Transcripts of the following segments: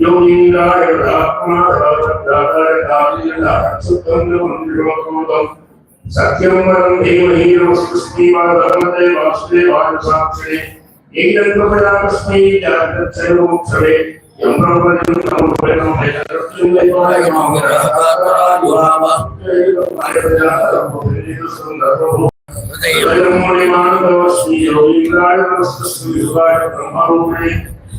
योगीन्द्राय रात्मनाथाचार्यसुतन्द्रमन्दिरमकृतं सत्यं वरं धीमहि नमस्तुष्मीवादर्मते वासुदेवाय साक्षिणे एतं प्रपदाकस्मै जागृत् सर्वोत्सवे यं ब्रह्मजं ब्रह्मरूपिणे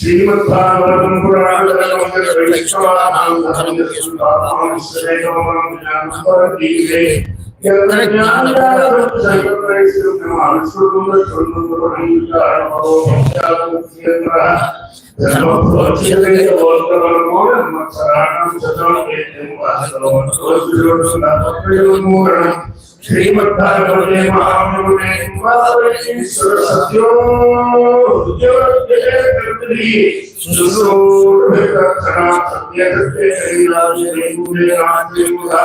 श्रीमद्भागवतं श्रीमद्भागवते महामनुने वासवेश्वर सत्यो ज्योतिर्कर्त्री सुसोभितकरणा सत्यकृते लीलाजयमुले राजयमुदा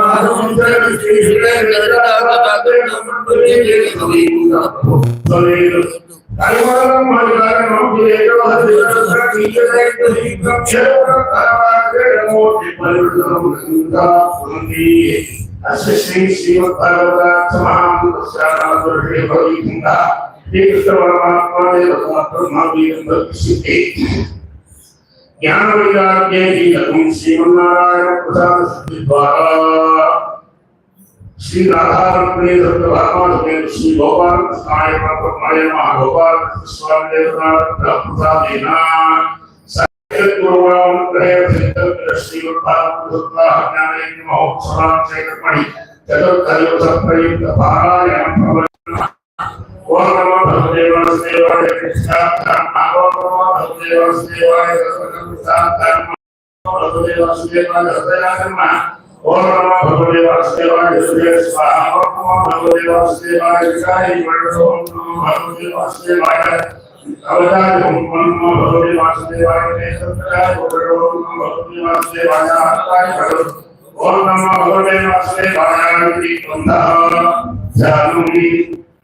महागोपाल कृष्ण स्वामी देवनाथ प्रसादेना सत्य गुरुवाम ग्रह सिद्ध श्री गोपाल कृष्ण ज्ञाने महोत्सवां से कर्मणि चतुर्थयो జ్ఞానవిరాజ్ఞీలకం శ్రీమన్నారాయణ ప్రసాద ద్వారా శ్రీ రాధారమణే రామాధునే శ్రీ గోపాల కృష్ణాయ పరమాయ మహాగోపాల స్వామి ప్రసాదేన శ్రీమద్భాగవత చతుర్థ పారాయణ ஓரணம சதேவ சேவாய கிருஷ்ணா ஓரணம சதேவ சேவாய சதேவ சேவாய சதேவ ஓம் நம பகவதே வாசுதேவாய சுரேஸ்வாஹ ஓம் நம பகவதே வாசுதேவாய சாயி மனசோ ஓம் நம பகவதே வாசுதேவாய அவதாரி ஓம் நம பகவதே வாசுதேவாய நேசத்ராய ஓம் நம பகவதே வாசுதேவாய ஆத்மாய பகவதே ஓம் நம பகவதே வாசுதேவாய விதி கொண்டா ஜானுமி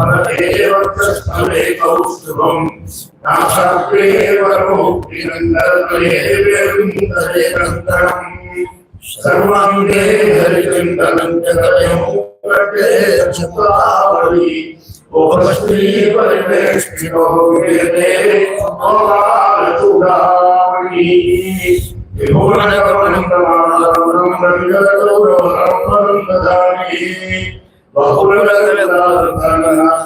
பரமேவத்தமே கௌஸ்துபம் நாசப்பேவரோக்திரந்தரேவேந்தரேகந்தரம் சர்வம்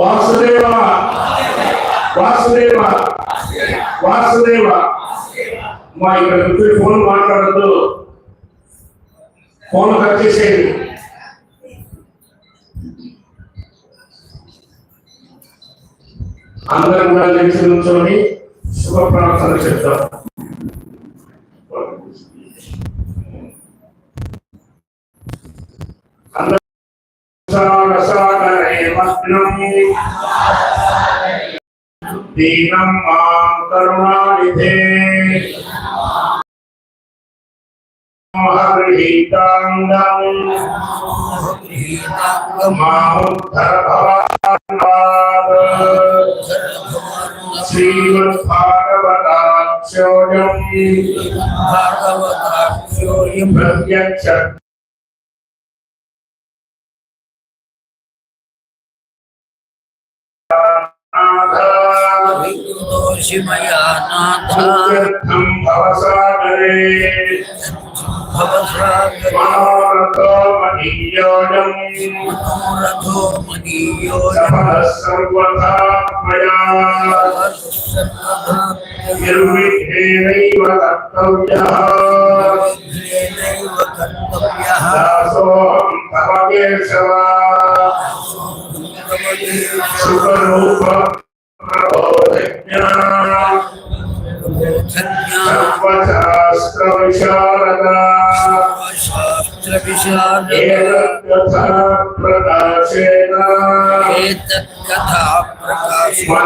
వాసుదేవ. వాసుదేవ. వాసుదేవ. మా ఇక్కడ కూర్చొని ఫోన్ మాట్లాడద్దు. ఫోన్ కట్ చేసేయండి. అందరం కూడా లేచి నుంచొని శుభ ప్రార్థన చెప్తాం. అందరూ दीनम माँ करुणानिधे गृहीताङ्गम् मामुद्धर श्रीमद्भागवताक्षोयम् प्रत्यक्ष శ్రీమద్భాగవతాక్షోయం భాగవతాక్షోయం ప్రత్యక్ష విదోషిమయా నాథ అత్యర్థం భవసాగరే భవసాగర మనోరథో మహీయోయం రథో మదీయో సఫల సర్వథా మయా నిర్విఘ్నేనైవ కర్తవ్యः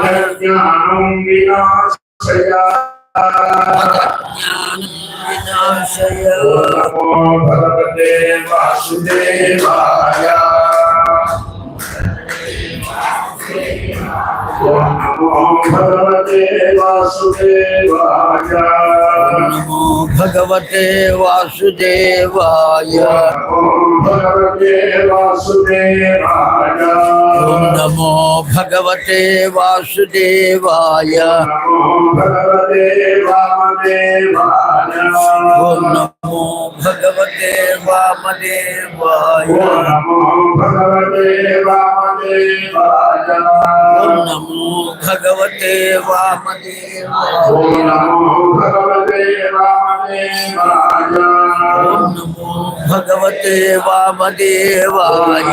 దాసోహం వినాశయా నమో భగవతే వాసుదేవాయ वासुदेवाय। नमो भगवते वासुदेवाय। भगवते वासुदेवाय। नमो भगवते वासुदेवाय। भगवते वामदेवाय। नमो भगवते वामदेवाय। नमो भगवते वाम नमो भगवते वामदेव ओम नमो भगवते वामदेवाय। ओम नमो भगवते वामदेवाय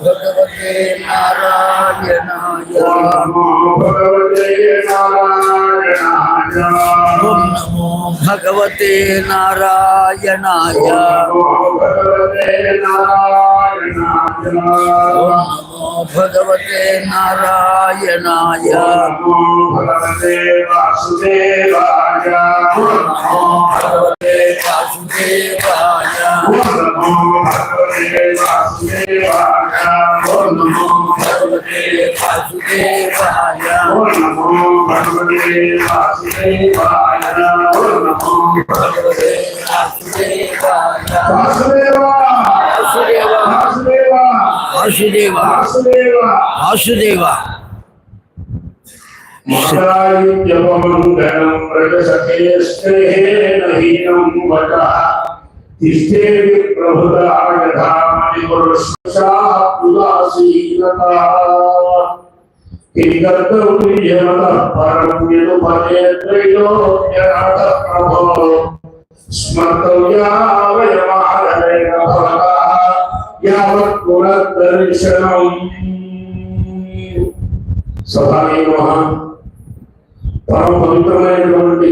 भगवते नारायणाय भगवते नारायणाय ॐ नमो भगवते नारायणाय भगवते नारायण नमो भगवते नारायणाय नमो भगवते वासुदेवाय नमो भगवते वासुदेवाय नमो भगवते वासुदेवाय नमो भगवते वासुदेवाय नमो भगवते वासुदेवाय नमो भगवते वासुदेवाय वासुदेव। वासुदेव। मकरायुज्यपमङ्गलं प्रजसतेष्टेहेनहीनं वटः। तिष्ठेति प्रभृतागधामणिपुरुषाः उदासीनता किङ्कर्तव्यमतः परं यदुपदे त्रैलोक्यनाथः प्रभो स्मर्तव्या वयमः యావత్ పునర్దర్శనం సభాయ పరమ పవిత్రమైనటువంటి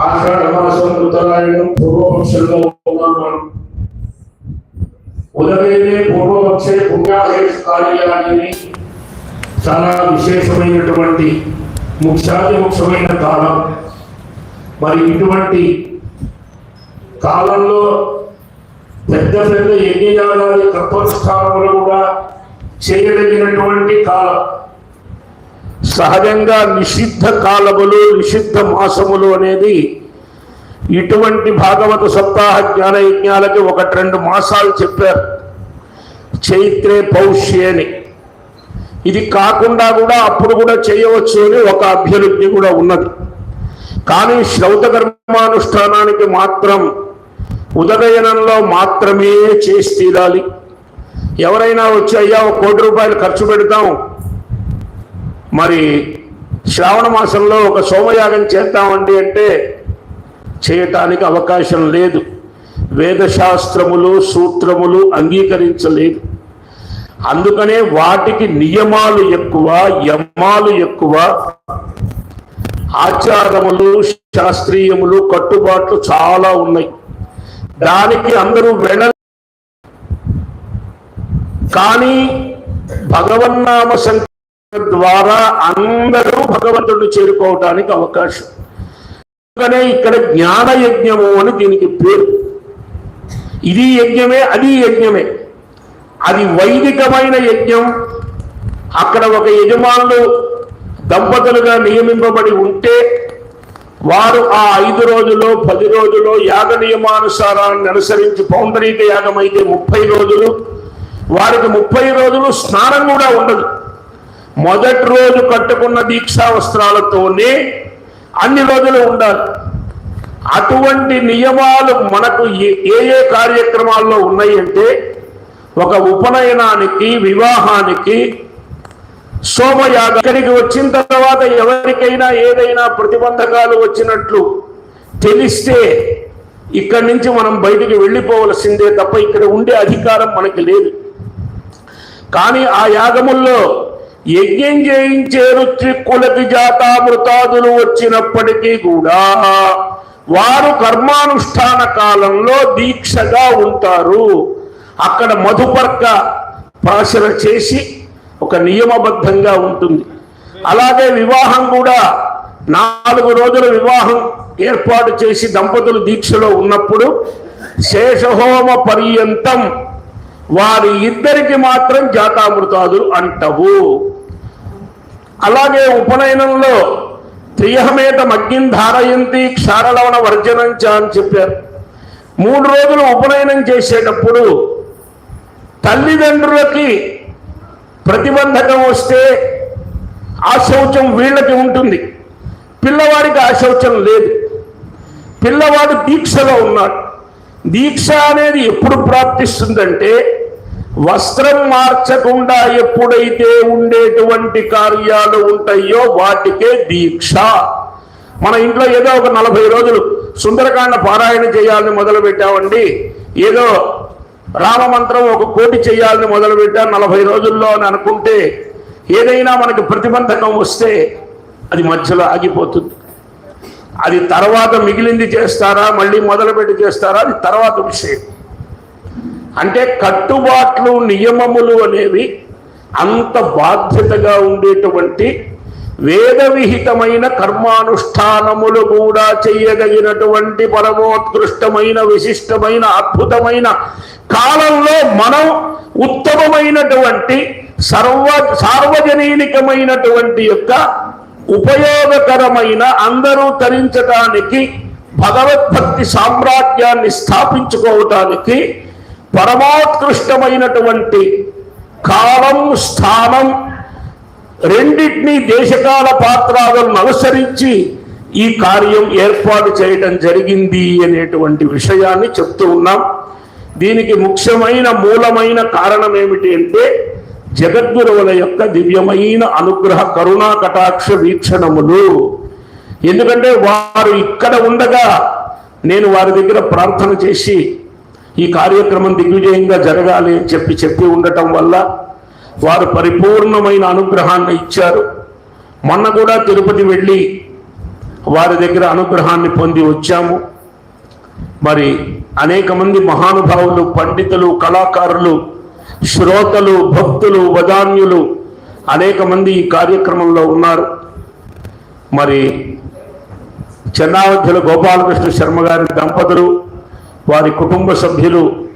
ఆషాఢ మాసం ఉత్తరాయణం పూర్వపక్షంలో ఉన్నాం ఉదయమే పూర్వపక్షే పుణ్యాహేష్ కార్యాన్ని చాలా విశేషమైనటువంటి ముఖ్యాది ముఖ్యమైన కాలం। మరి ఇటువంటి కాలంలో పెద్ద పెద్ద యజ్ఞయాగాది తత్వస్థానములు కూడా చేయదగినటువంటి కాలం. సహజంగా నిషిద్ధ కాలములు నిషిద్ధ మాసములు అనేది ఇటువంటి భాగవత సప్తాహ జ్ఞాన యజ్ఞాలకి ఒకటి రెండు మాసాలు చెప్పారు. చైత్రే పౌష్యేని. ఇది కాకుండా కూడా అప్పుడు కూడా చేయవచ్చు అని ఒక అభ్యర్థి కూడా ఉన్నది. కానీ శ్రౌత కర్మానుష్ఠానానికి మాత్రం ఉదగయనంలో మాత్రమే చేసి తీరాలి. ఎవరైనా వచ్చి అయ్యా ఒక కోటి రూపాయలు ఖర్చు పెడతాం. మరి శ్రావణ మాసంలో ఒక సోమయాగం చేద్దామండి అంటే చేయటానికి అవకాశం లేదు. వేదశాస్త్రములు సూత్రములు అంగీకరించలేదు. అందుకనే వాటికి నియమాలు ఎక్కువ యమాలు ఎక్కువ. ఆచారములు శాస్త్రీయములు కట్టుబాట్లు చాలా ఉన్నాయి. దానికి అందరూ వెళ్ళ కానీ భగవన్నామ సంకీర్తన ద్వారా అందరూ భగవంతుడిని చేరుకోవటానికి అవకాశం. అందుకనే ఇక్కడ జ్ఞాన యజ్ఞము అని దీనికి పేరు. ఇది యజ్ఞమే అది యజ్ఞమే. అది వైదికమైన యజ్ఞం. అక్కడ ఒక యజమానులు దంపతులుగా నియమింపబడి ఉంటే వారు ఆ ఐదు రోజుల్లో పది రోజుల్లో యాగ నియమానుసారాన్ని అనుసరించి పౌండరీక యాగం అయితే ముప్పై రోజులు. వారికి ముప్పై రోజులు స్నానం కూడా ఉండదు. మొదటి రోజు కట్టుకున్న దీక్షా వస్త్రాలతోనే అన్ని రోజులు ఉండాలి. అటువంటి నియమాలు మనకు ఏ ఏ కార్యక్రమాల్లో ఉన్నాయంటే ఒక ఉపనయనానికి వివాహానికి సోమయాగ ఇక్కడికి వచ్చిన తర్వాత ఎవరికైనా ఏదైనా ప్రతిబంధకాలు వచ్చినట్లు తెలిస్తే ఇక్కడి నుంచి మనం బయటికి వెళ్ళిపోవలసిందే తప్ప ఇక్కడ ఉండే అధికారం మనకి లేదు. కానీ ఆ యాగముల్లో యజ్ఞం చేయించే రుత్రిక్కులకి జాతామృతాదులు వచ్చినప్పటికీ కూడా వారు కర్మానుష్ఠాన కాలంలో దీక్షగా ఉంటారు. అక్కడ మధుపర్క ప్రాసన చేసి ఒక నియమబద్ధంగా ఉంటుంది. అలాగే వివాహం కూడా నాలుగు రోజుల వివాహం ఏర్పాటు చేసి దంపతులు దీక్షలో ఉన్నప్పుడు శేషహోమ పర్యంతం వారి ఇద్దరికి మాత్రం జాతామృతాదులు అంటవు. అలాగే ఉపనయనంలో త్రియహమేత మగ్గిం ధారయంతి క్షారలవణ వర్జనంచ అని చెప్పారు. మూడు రోజులు ఉపనయనం చేసేటప్పుడు తల్లిదండ్రులకి ప్రతిబంధకం వస్తే ఆ శౌచం వీళ్ళకి ఉంటుంది. పిల్లవాడికి ఆ శౌచం లేదు. పిల్లవాడు దీక్షలో ఉన్నాడు. దీక్ష అనేది ఎప్పుడు ప్రాప్తిస్తుందంటే వస్త్రం మార్చకుండా ఎప్పుడైతే ఉండేటువంటి కార్యాలు ఉంటాయో వాటికే దీక్ష. మన ఇంట్లో ఏదో ఒక నలభై రోజులు సుందరకాండ పారాయణ చేయాలని మొదలు పెట్టామండి ఏదో రామమంత్రం ఒక కోటి చేయాలని మొదలుపెట్ట నలభై రోజుల్లో అని అనుకుంటే ఏదైనా మనకు ప్రతిబంధకం వస్తే అది మధ్యలో ఆగిపోతుంది. అది తర్వాత మిగిలింది చేస్తారా మళ్ళీ మొదలుపెట్టి చేస్తారా అది తర్వాత విషయం. అంటే కట్టుబాట్లు నియమములు అనేవి అంత బాధ్యతగా ఉండేటువంటి వేద విహితమైన కర్మానుష్ఠానములు కూడా చేయగలిగినటువంటి పరమోత్కృష్టమైన విశిష్టమైన అద్భుతమైన కాలంలో మనం ఉత్తమమైనటువంటి సర్వ సార్వజనీనికమైనటువంటి యొక్క ఉపయోగకరమైన అందరూ తరించటానికి భగవద్భక్తి సామ్రాజ్యాన్ని స్థాపించుకోవటానికి పరమోత్కృష్టమైనటువంటి కాలం స్థానం రెండింటినీ దేశకాల పాత్రాలను అనుసరించి ఈ కార్యం ఏర్పాటు చేయడం జరిగింది అనేటువంటి విషయాన్ని చెప్తూ ఉన్నాం. దీనికి ముఖ్యమైన మూలమైన కారణం ఏమిటి అంటే జగద్గురువుల యొక్క దివ్యమైన అనుగ్రహ కరుణా కటాక్ష వీక్షణములు. ఎందుకంటే వారు ఇక్కడ ఉండగా నేను వారి దగ్గర ప్రార్థన చేసి ఈ కార్యక్రమం దిగ్విజయంగా జరగాలి అని చెప్పి చెప్పి ఉండటం వల్ల వారు పరిపూర్ణమైన అనుగ్రహాన్ని ఇచ్చారు. మొన్న కూడా తిరుపతి వెళ్ళి వారి దగ్గర అనుగ్రహాన్ని పొంది వచ్చాము. మరి అనేక మంది మహానుభావులు పండితులు కళాకారులు శ్రోతలు భక్తులు వదాన్యులు అనేక మంది ఈ కార్యక్రమంలో ఉన్నారు. మరి చెన్నావధ్యుల గోపాలకృష్ణ శర్మ గారి దంపతులు వారి కుటుంబ సభ్యులు